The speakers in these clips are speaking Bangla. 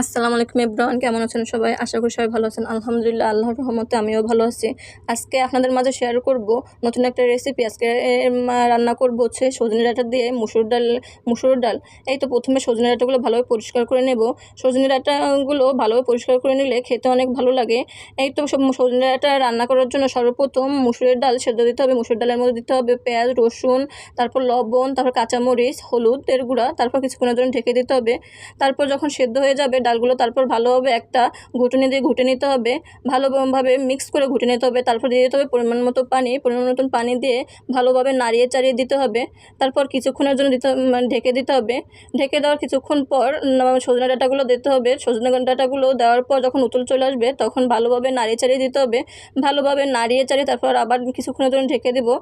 আসসালামু আলাইকুম ইব্রাহিম কেমন আছেন সবাই? আশা করি সবাই ভালো আছেন। আলহামদুলিল্লাহ, আল্লাহর রহমতে আমিও ভালো আছি। আজকে আপনাদের মাঝে শেয়ার করব নতুন একটা রেসিপি আজকে রান্না করব হচ্ছে সজনে ডাঁটা দিয়ে মুসুর ডাল মুসুর ডাল। এই তো প্রথমে সজনে ডাঁটাগুলো ভালোভাবে পরিষ্কার করে নেব। সজনে ডাঁটাগুলো ভালোভাবে পরিষ্কার করে নিলে খেতে অনেক ভালো লাগে। এই তো সব সজনে ডাঁটা রান্না করার জন্য সর্বপ্রথম মুসুরের ডাল সেদ্ধ দিতে হবে। মুসুর ডালের মধ্যে দিতে হবে পেঁয়াজ, রসুন, তারপর লবণ, তারপর কাঁচামরিচ, হলুদের গুঁড়া, তারপর কিছুক্ষণের জন্য ঢেকে দিতে হবে। তারপর যখন সেদ্ধ হয়ে যাবে ডালগুলো তারপর ভালোভাবে একটা ঘুটনি দিয়ে ঘুটে নিতে হবে। ভালোভাবে মিক্স করে ঘুটে নিতে হবে। তারপর দিয়ে দিতে হবে পরিমাণ মতো পানি। পরিমাণ মতন পানি দিয়ে ভালোভাবে নাড়িয়ে চাড়িয়ে দিতে হবে। তারপর কিছুক্ষণের জন্য দিতে মানে ঢেকে দিতে হবে। ঢেকে দেওয়ার কিছুক্ষণ পর সজনে ডাঁটাগুলো দিতে হবে। সজনে ডাঁটাগুলো দেওয়ার পর যখন উতল চলে আসবে তখন ভালোভাবে নাড়িয়ে চাড়িয়ে দিতে হবে। ভালোভাবে নাড়িয়ে চাড়িয়ে তারপর আবার কিছুক্ষণের জন্য ঢেকে দেবো।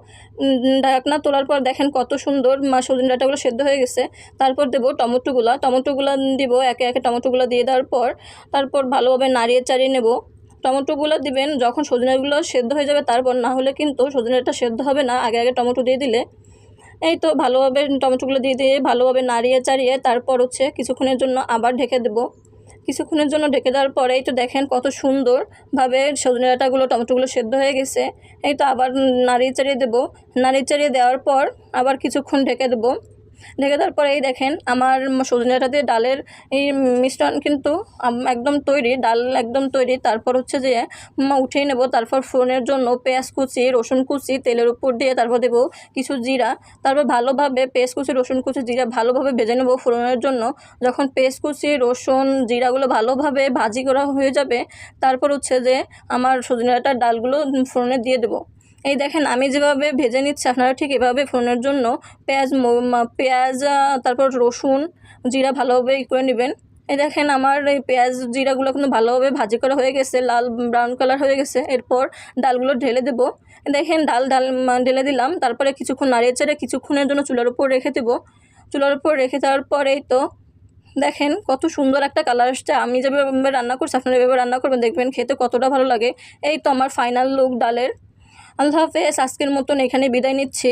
ঢাকনা তোলার পর দেখেন কত সুন্দর সজনে ডাঁটাগুলো সেদ্ধ হয়ে গেছে। তারপর দেবো টমেটোগুলো। টমেটোগুলো দিব, একে একে টমেটোগুলো দিয়ে দেওয়ার পর তারপর ভালোভাবে নাড়িয়ে চাড়িয়ে নেব। টমেটোগুলো দিবেন, যখন সজনেগুলো সেদ্ধ হয়ে যাবে তারপর না হলে কিন্তু সজনেটা সেদ্ধ হবে না। আগে আগে টমেটো দিয়ে দিলে। এই তো ভালোভাবে টমেটোগুলো দিয়ে দিয়ে ভালোভাবে নাড়িয়ে চাড়িয়ে তারপর হচ্ছে কিছুক্ষণের জন্য আবার ঢেকে দেবো। কিছুক্ষণের জন্য ঢেকে দেওয়ার পরেই তো দেখেন কত সুন্দরভাবে সজনে ডাঁটাগুলো টমেটোগুলো সেদ্ধ হয়ে গেছে। এই তো আবার নাড়িয়ে চাড়িয়ে দেবো। নাড়িয়ে চাড়িয়ে দেওয়ার পর আবার কিছুক্ষণ ঢেকে দেবো। ঢেকে দেওয়ার পরে এই দেখেন, আমার সজনে দিয়ে ডালের এই মিশ্রণ কিন্তু একদম তৈরি, ডাল একদম তৈরি। তারপর হচ্ছে যে উঠিয়ে নেব। তারপর ফোড়নের জন্য পেঁয়াজ কুচি, রসুন কুচি, তেলের উপর দিয়ে তারপর দেবো কিছু জিরা। তারপর ভালোভাবে পেঁয়াজ কুচি, রসুন কুচি, জিরা ভালোভাবে ভেজে নেব ফোড়নের জন্য। যখন পেঁয়াজ কুচি, রসুন, জিরাগুলো ভালোভাবে ভাজি করা হয়ে যাবে, তারপর হচ্ছে যে, আমার সজনে ডালগুলো ফোড়নে দিয়ে দেবো। এই দেখেন, আমি যেভাবে ভেজে নিচ্ছি, আপনারা ঠিক এভাবে ফোনের জন্য পেঁয়াজ পেঁয়াজ তারপর রসুন, জিরা ভালোভাবে করে নেবেন। এই দেখেন, আমার এই পেঁয়াজ, জিরাগুলো কিন্তু ভালোভাবে ভাজি করা হয়ে গেছে, লাল, ব্রাউন কালার হয়ে গেছে। এরপর ডালগুলো ঢেলে দেবো। দেখেন, ডাল ডাল ঢেলে দিলাম। তারপরে কিছুক্ষণ নাড়িয়ে চেড়ে কিছুক্ষণের জন্য চুলার উপর রেখে দেবো। চুলার উপর রেখে দেওয়ার পরেই তো দেখেন, কত সুন্দর একটা কালার আসছে। আমি যেভাবে রান্না করছি, আপনারা এভাবে রান্না করবেন, দেখবেন খেতে কতটা ভালো লাগে। এই তো আমার ফাইনাল লুক ডালের। আল্লাহ হাফেজ আজকের মতন এখানে বিদায় নিচ্ছি।